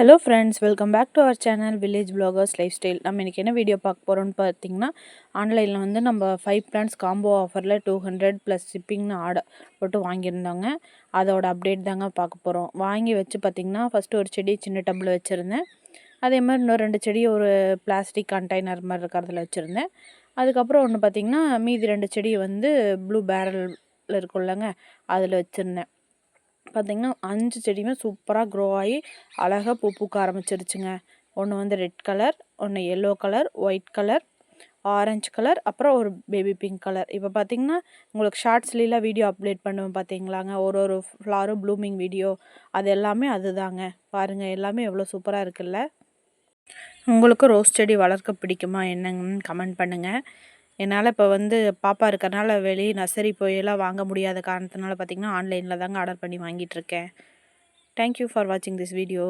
Hello friends welcome back to our channel village bloggers lifestyle நம்ம இன்றைக்கி என்ன video பார்க்க போகிறோம்னு பார்த்தீங்கன்னா ஆன்லைனில் வந்து நம்ம ஃபைவ் பிளான்ஸ் காம்போ ஆஃபரில் டூ ஹண்ட்ரட் ப்ளஸ் ஷிப்பிங்னு ஆர்டர் போட்டு வாங்கியிருந்தாங்க. அதோட அப்டேட் தாங்க பார்க்க போகிறோம் வாங்கி வச்சு பார்த்திங்கன்னா ஃபஸ்ட்டு ஒரு செடி சின்ன டப்பில் வச்சுருந்தேன். அதே மாதிரி இன்னும் ரெண்டு செடி ஒரு பிளாஸ்டிக் கண்டெய்னர் மாதிரி இருக்கிறதுல வச்சுருந்தேன். அதுக்கப்புறம் ஒன்று பார்த்திங்கன்னா மீதி ரெண்டு செடி வந்து ப்ளூ பேரல் இருக்குள்ளங்க அதில் வச்சுருந்தேன். பார்த்திங்கன்னா அஞ்சு செடியுமே சூப்பராக க்ரோ ஆகி அழகாக பூ பூக்க ஆரம்பிச்சிருச்சுங்க. ஒன்று வந்து ரெட் கலர் ஒன்று yellow colour white colour orange colour அப்புறம் ஒரு பேபி பிங்க் கலர் இப்போ பார்த்தீங்கன்னா உங்களுக்கு ஷார்ட்ஸ்லாம் வீடியோ அப்டேட் பண்ணுவேன் பார்த்தீங்களாங்க ஒரு ஒரு ஃப்ளாரும் ப்ளூமிங் வீடியோ அது எல்லாமே அதுதாங்க. பாருங்கள் எல்லாமே எவ்வளோ சூப்பராக இருக்குல்ல? உங்களுக்கும் ரோஸ் செடி வளர்க்க பிடிக்குமா என்னங்கன்னு கமெண்ட் பண்ணுங்கள் என்னால் இப்போ வந்து பாப்பா இருக்கிறனால வெளியே நர்சரி போயெல்லாம் வாங்க முடியாத காரணத்தினால பார்த்திங்கன்னா ஆன்லைனில் தாங்க ஆர்டர் பண்ணி வாங்கிட்டுருக்கேன் தேங்க்யூ ஃபார் வாட்சிங் திஸ் வீடியோ